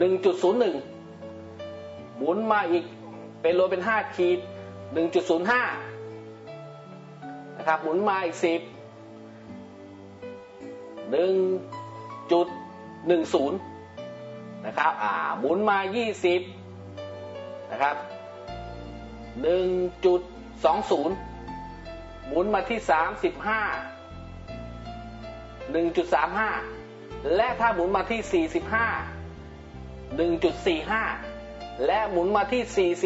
หนึ่งจุดศูนย์หนึ่งหมุนมาอีกเป็นโลเป็นห้าขีดหนึ่งจุดศูนย์ห้านะครับหมุนมาอีกสิบหนึ่งจุดหนึ่งศูนย์นะครับอ่าหมุนมายี่สิบนะครับหนึ่งจุดสองศูนย์หมุนมาที่สามสิบห้าหนึ่งจุดสามห้าและถ้าหมุนมาที่สี่สิบห้า 1.45 และหมุนมาที่ 49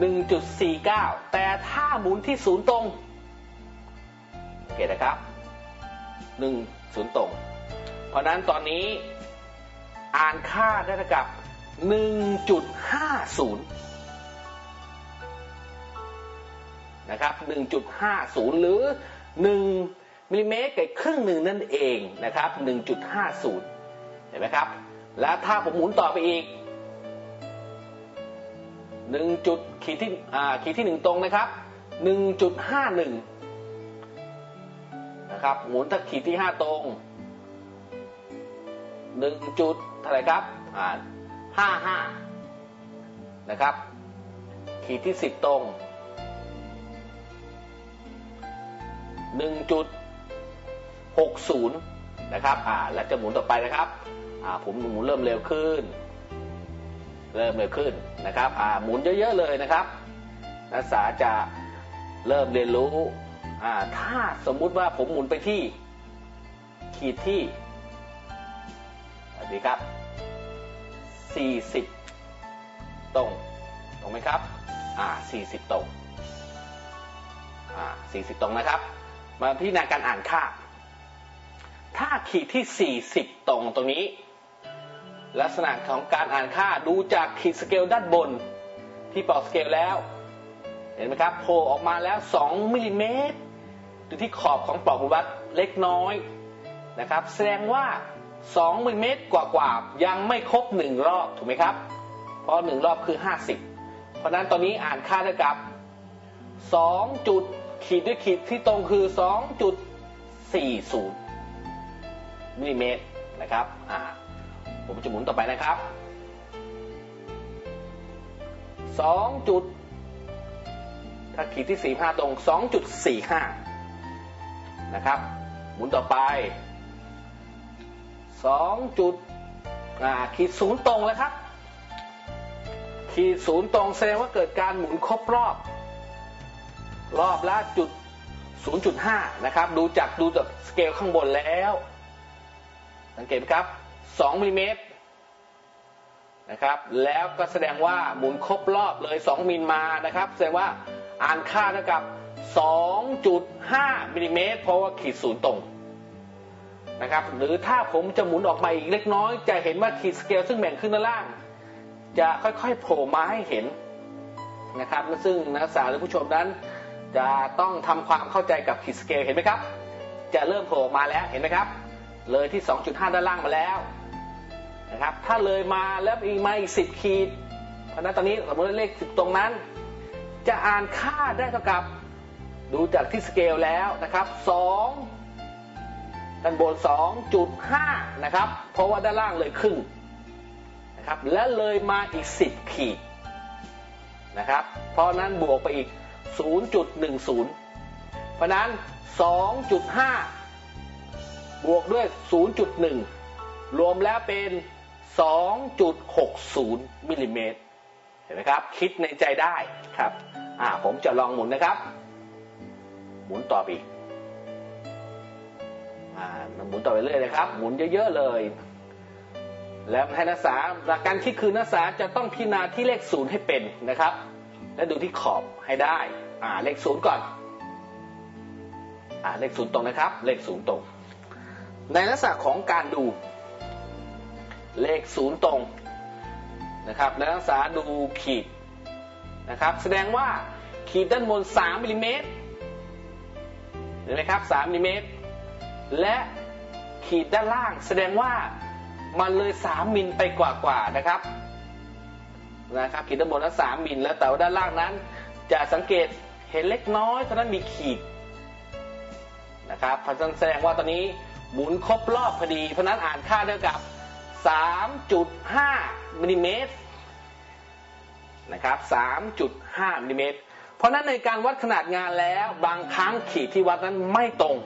1.49 แต่ถ้าหมุนที่ศูนย์ตรงโอเคนะครับ 1 ศูนย์ตรง เพราะนั้นตอนนี้อ่านค่าได้เท่ากับ 1.50 นะครับ 1.50 หรือ 1มิลลิเมตรกับครึ่งหนึ่งนั่นเองนะครับ 1.50 เห็นไหมครับ แล้วถ้าผมหมุนต่อไปอีก1จุดขีดที่อ่าขีดที่1ตรงนะครับ1.51นะครับหมุนถ้าขีดที่5ตรง1จุดเท่าไรครับอ่า55นะครับ ขีดที่10ตรง1.60นะครับอ่าแล้วจะหมุนต่อไปนะครับ ผมหมุนเริ่มเร็วขึ้น เริ่มเร็วขึ้นนะครับอ่าหมุนเยอะๆเลยนะครับ นักศึกษาจะเริ่มเรียนรู้อ่าถ้าสมมุติว่าผมหมุนไปที่ ขีดที่สวัสดีครับ 40 ตรงตรงไหมครับอ่า40 ตรงอ่า40 ตรงนะครับ มาพิจารณาการอ่านค่าถ้าขีดที่ 40 ตรงตรงนี้ ลักษณะของการอ่านค่าดูจากขีดสเกลด้านบน ที่ปอกสเกลแล้ว เห็นไหมครับโผล่ออกมาแล้ว 2มิลลิเมตรอยู่ที่ขอบของปลอกวัดเล็กน้อยนะครับ แสดงว่า 2มิลลิเมตรกว่าๆยังไม่ครบ 1 รอบถูกไหมครับ เพราะ 1 รอบคือ 50 เพราะนั้นตอนนี้อ่านค่าเท่ากับ 2 จุดขีดด้วยขีดที่ตรงคือ 2.40มิลลิเมตรนะครับอ่า ผมจะหมุนต่อไปนะครับ2จุดถ้าขีดที่45ตรง2.45นะครับ หมุนต่อไป2จุดขีดศูนย์ตรงแล้วครับ ขีดศูนย์ตรงแสดงว่าเกิดการหมุนครบรอบ รอบละจุด0.5 นะครับ ดูจากดูจากสเกลข้างบนแล้ว สังเกตไหมครับ 2มิลลิเมตรนะครับ แล้วก็แสดงว่าหมุนครบรอบเลย2มิลมานะครับ แสดงว่าอ่านค่าเท่ากับ 2.5มิลลิเมตรเพราะว่าขีดศูนย์ตรงนะครับหรือถ้าผมจะหมุนออกมาอีกเล็กน้อย จะเห็นว่าขีดสเกลซึ่งแบ่งขึ้นด้านล่าง จะค่อยๆโผล่มาให้เห็นนะครับซึ่งนักศึกษาหรือผู้ชมนั้น จะต้องทำความเข้าใจกับขีดสเกลเห็นไหมครับ จะเริ่มโผล่มาแล้วเห็นไหมครับ เลยที่ 2.5 ด้านล่างมาแล้ว นะครับ ถ้าเลยมาแล้วอีกมาอีก10ขีด เพราะนั้นตอนนี้สมมติเลข10ตรงนั้น จะอ่านค่าได้เท่ากับ ดูจากที่สเกลแล้วนะครับ2ด้านบน 2.5 นะครับ เพราะว่าด้านล่างเลยครึ่งนะครับ และเลยมาอีก 10 ขีดนะครับ เพราะนั้นบวกไปอีก 0.10 เพราะนั้น 2.5 บวกด้วย 0.1 รวมแล้วเป็น 2.60มิลลิเมตรเห็นไหมครับ คิดในใจได้ครับอ่าผมจะลองหมุนนะครับ หมุนต่อไปอ่าหมุนต่อไปเรื่อยเลยครับ หมุนเยอะๆเลย แล้วให้นักศึกษาหลักการคิดคือนักศึกษาจะต้องพิจารณาที่เลขศูนย์ให้เป็นนะครับ และดูที่ขอบให้ได้อ่าเลขศูนย์ก่อนอ่าเลขศูนย์ตรงนะครับ เลขศูนย์ตรง ในลักษณะของการดู เลขศูนย์ตรงนะครับนักศึกษาดูขีดนะครับแสดงว่าขีดด้านบน 3มิลลิเมตรเห็นไหมครับ3มิลลิเมตรและขีดด้านล่างแสดงว่ามันเลย 3มิลไปกว่าๆนะครับนะครับขีดด้านบนนั้น3มิลแล้วแต่ว่าด้านล่างนั้น จะสังเกตเห็นเล็กน้อยเท่านั้นมีขีดนะครับเพราะฉะนั้นแสดงว่าตอนนี้หมุนครบรอบพอดีเพราะนั้นอ่านค่าเท่ากับ 3.5มิลลิเมตรนะครับ 3.5มิลลิเมตร เพราะนั้นในการวัดขนาดงานแล้วบางครั้งขีดที่วัดนั้นไม่ตรง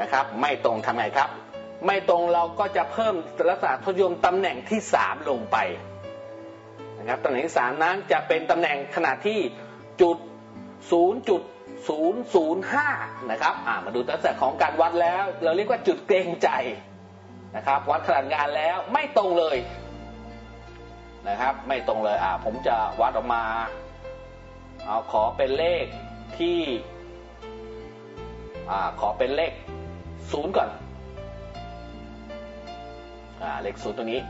นะครับ ไม่ตรงทำไงครับ ไม่ตรงเราก็จะเพิ่มลักษณะทศนิยมตำแหน่งที่3ลงไปนะครับตำแหน่งที่3นั้นจะเป็นตำแหน่งขนาดที่จุด0.005นะครับมาดูลักษณะของการวัดแล้ว เราเรียกว่าจุดเกรงใจ นะครับวัดขนาดงานแล้วไม่ตรงเลยนะครับ ไม่ตรงเลยอ่าผมจะวัดออกมาเอาขอเป็นเลขที่อ่าขอเป็นเลขศูนย์ก่อนอ่าเลขศูนย์ตัวนี้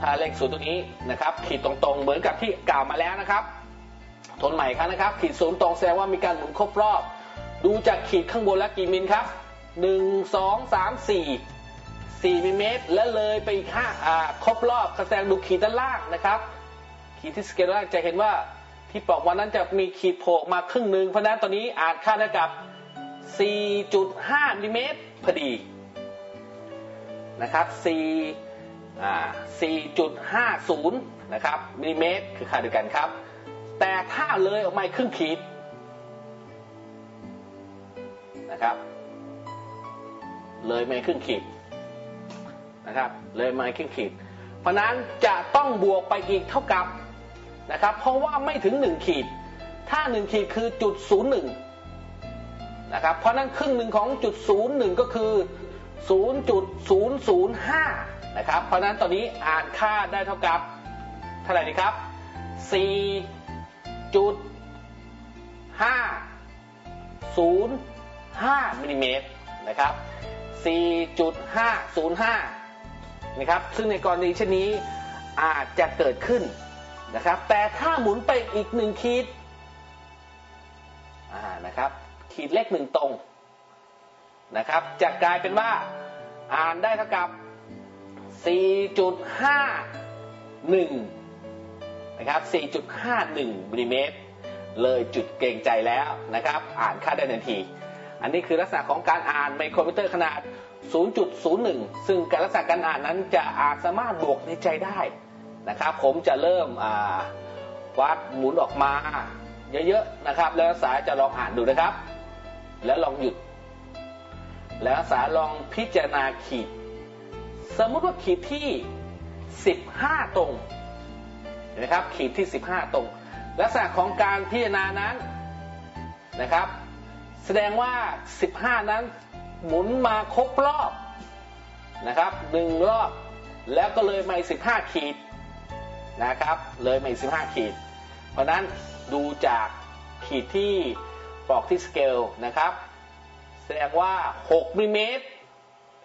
ถ้าเลขศูนย์ตัวนี้นะครับ ขีดตรงๆ เหมือนกับที่กล่าวมาแล้วนะครับ ทนใหม่ครับนะครับ ขีดศูนย์ตรงแสดงว่ามีการหมุนครบรอบ ดูจากขีดข้างบนแล้วกี่มิลครับหนึ่งสองสามสี่ สี่มิลเมตร และเลยไปอีกห้าอ่าครบรอบแสดงดูขีดด้านล่างนะครับ ขีดที่สเกลล่างจะเห็นว่าที่ปอกวันนั้นจะมีขีดโผล่มาครึ่งหนึ่งเพราะนั้นตอนนี้อาจค่าได้กับ 4.5มิลลิเมตรพอดีนะครับ 4 อ่า 4.50 นะครับมิลลิเมตรคือค่าเดียวกันครับ แต่ถ้าเลยออกมาครึ่งขีดนะครับ เลยมาอีกครึ่งขีด นะครับ เลยมาอีกครึ่งขีด เพราะนั้นจะต้องบวกไปอีกเท่ากับนะครับ เพราะว่าไม่ถึง 1 ขีด ถ้า 1 ขีดคือจุด01นะครับ เพราะนั้นครึ่งหนึ่งของจุด01ก็คือ0.005นะครับ เพราะนั้นตอนนี้อ่านค่าได้เท่ากับเท่าไหร่ดีครับ4จุด505มิลลิเมตรนะครับ 4.505 นะครับ ซึ่งในกรณีเช่นนี้อาจจะเกิดขึ้นนะครับ แต่ถ้าหมุนไปอีกหนึ่งขีดอ่านะครับ ขีดเลขหนึ่งตรงนะครับ จะกลายเป็นว่าอ่านได้เท่ากับ 4.51 นะครับ 4.51มิลลิเมตร เลยจุดเกรงใจแล้วนะครับ อ่านค่าได้ทันที อันนี้คือลักษณะของการอ่านไมโครมิเตอร์ขนาด 0.01 ซึ่งการลักษณะการอ่านนั้นจะอาจสามารถบวกในใจได้นะครับ ผมจะเริ่มวัดหมุนออกมาเยอะๆนะครับ แล้วสายจะลองอ่านดูนะครับ แล้วลองหยุด แล้วสายลองพิจารณาขีด สมมุติว่าขีดที่ 15 ตรงนไหมครับขีดที่ 15 ตรง ลักษณะของการพิจารณานั้นนะครับ แสดงว่า 15 นั้น หมุนมาครบรอบนะครับหนึ่งรอบแล้วก็เลยมาอีก15ขีดนะครับ เลยมาอีก15ขีด เพราะนั้นดูจากขีดที่ปอกที่สเกลนะครับ แสดงว่า 6มิลลิเมตร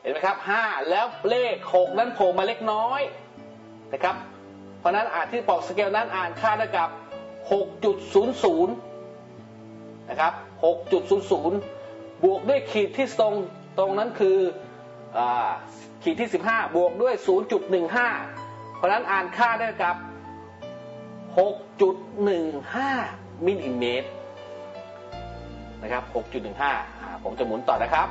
เห็นไหมครับ 5 แล้วเลข 6 นั้นโผล่มาเล็กน้อยนะครับ เพราะนั้นอ่านที่ปอกสเกลนั้นอ่านค่าได้กับ 6.00 นะครับ 6.00 บวกด้วยขีดที่ตรงตรงนั้นคืออขีดที่ 15 บวกด้วย 0.15 เพราะนั้นอ่านค่าได้กับ 6.15 มิลลิเมตรนะครับ 6.15 ผมจะหมุนต่อนะครับ